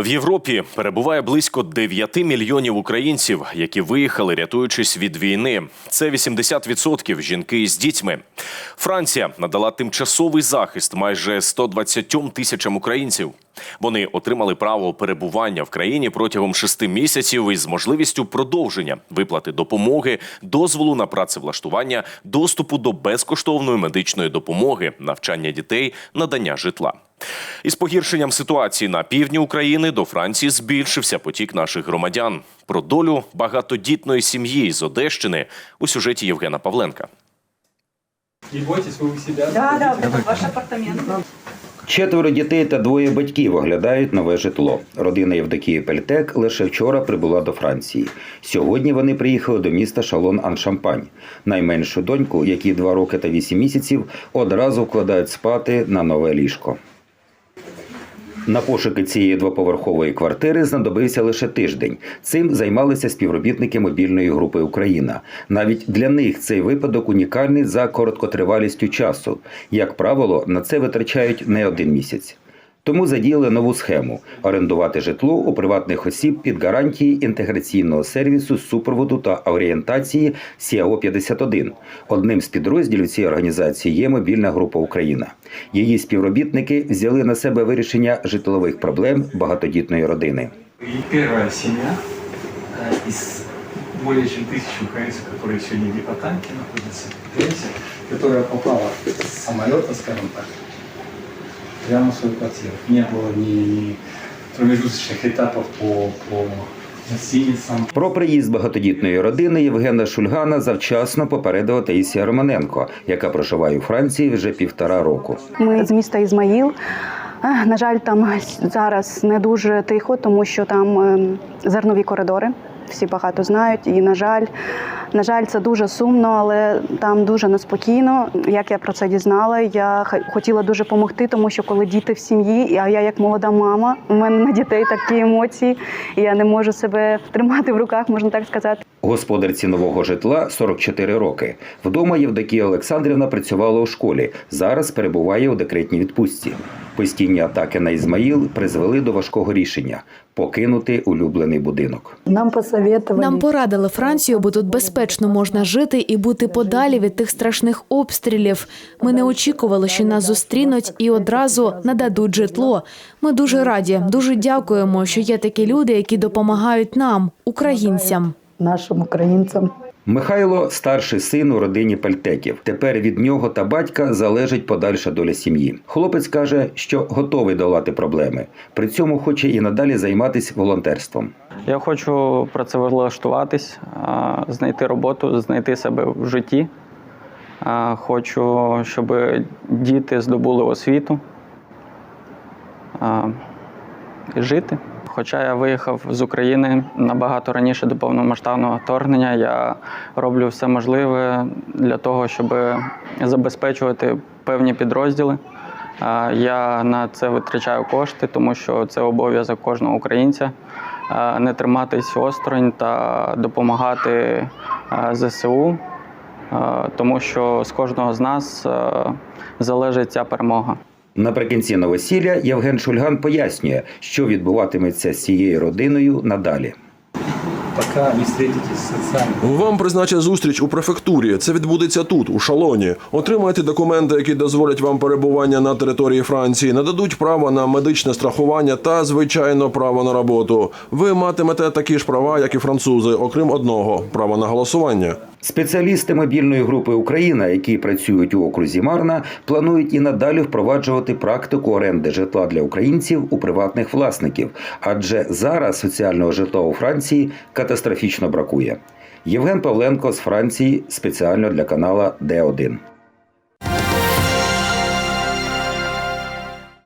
В Європі перебуває близько 9 мільйонів українців, які виїхали, рятуючись від війни. Це 80% жінки з дітьми. Франція надала тимчасовий захист майже 120 тисячам українців. Вони отримали право перебування в країні протягом шести місяців із можливістю продовження виплати допомоги, дозволу на працевлаштування, доступу до безкоштовної медичної допомоги, навчання дітей, надання житла. Із погіршенням ситуації на півдні України до Франції збільшився потік наших громадян. Про долю багатодітної сім'ї з Одещини у сюжеті Євгена Павленка. Не бойтесь, вы у себя. Да, да, ваш апартамент. Четверо дітей та двоє батьків оглядають нове житло. Родина Євдокії Пельтек лише вчора прибула до Франції. Сьогодні вони приїхали до міста Шалон-Ан-Шампань. Найменшу доньку, якій два роки та вісім місяців, одразу вкладають спати на нове ліжко. На пошуки цієї двоповерхової квартири знадобився лише тиждень. Цим займалися співробітники мобільної групи Україна. Навіть для них цей випадок унікальний за короткотривалістю часу. Як правило, на це витрачають не один місяць. Тому задіяли нову схему орендувати житло у приватних осіб під гарантії інтеграційного сервісу з супроводу та орієнтації СІАО 51 Одним з підрозділів цієї організації є мобільна група Україна. Її співробітники взяли на себе вирішення житлових проблем багатодітної родини. И первая семья э, из более чем тысячи украинцев, которые сегодня в Ипотанке находятся, в Грейсе, которая попала с самолета, скажем так, прямо в свою квартиру. Не было ни, ни промежуточных этапов по, по гостиницам. Про приїзд багатодітної родини Євгена Шульгана завчасно попередила Таїсія Романенко, яка проживає у Франції вже півтора року. Ми з міста Ізмаїл. Ех, На жаль, там зараз не дуже тихо, тому що там ем, зернові коридори. Всі багато знають. І, на жаль, на жаль, це дуже сумно, але там дуже неспокійно. Як я про це дізнала, я хотіла дуже допомогти, тому що коли діти в сім'ї, а я як молода мама, у мене на дітей такі емоції, і я не можу себе тримати в руках, можна так сказати. Господарці нового житла 44 роки. Вдома Євдокія Олександрівна працювала у школі. Зараз перебуває у декретній відпустці. Постійні атаки на Ізмаїл призвели до важкого рішення покинути улюблений будинок. Нам посоветовали. Нам порадили Францію, бо тут безпечно можна жити і бути подалі від тих страшних обстрілів. Ми не очікували, що нас зустрінуть і одразу нададуть житло. Ми дуже раді, дуже дякуємо, що є такі люди, які допомагають нам, українцям. Нашим українцям. Михайло старший син у родині Пальтеків. Тепер від нього та батька залежить подальша доля сім'ї. Хлопець каже, що готовий долати проблеми. При цьому хоче і надалі займатися волонтерством. Я хочу працевлаштуватись, знайти роботу, знайти себе в житті. Хочу, щоб діти здобули освіту, і жити. Хоча я виїхав з України набагато раніше до повномасштабного вторгнення, я роблю все можливе для того, щоб забезпечувати певні підрозділи. Я на це витрачаю кошти, тому що це обов'язок кожного українця не триматись осторонь та допомагати ЗСУ, тому що з кожного з нас залежить ця перемога. Наприкінці новосілля Євген Шульган пояснює, що відбуватиметься з цією родиною надалі. Пока не встретитесь с социальным Вам призначать зустріч у префектурі. Це відбудеться тут, у шалоні. Отримайте документи, які дозволять вам перебування на території Франції, нададуть право на медичне страхування та, звичайно, право на роботу. Ви матимете такі ж права, як і французи, окрім одного право на голосування. Спеціалісти мобільної групи Україна, які працюють у окрузі Марна, планують і надалі впроваджувати практику оренди житла для українців у приватних власників, адже зараз соціального житла у Франції катастрофічно бракує. Євген Павленко з Франції спеціально для канала Д1.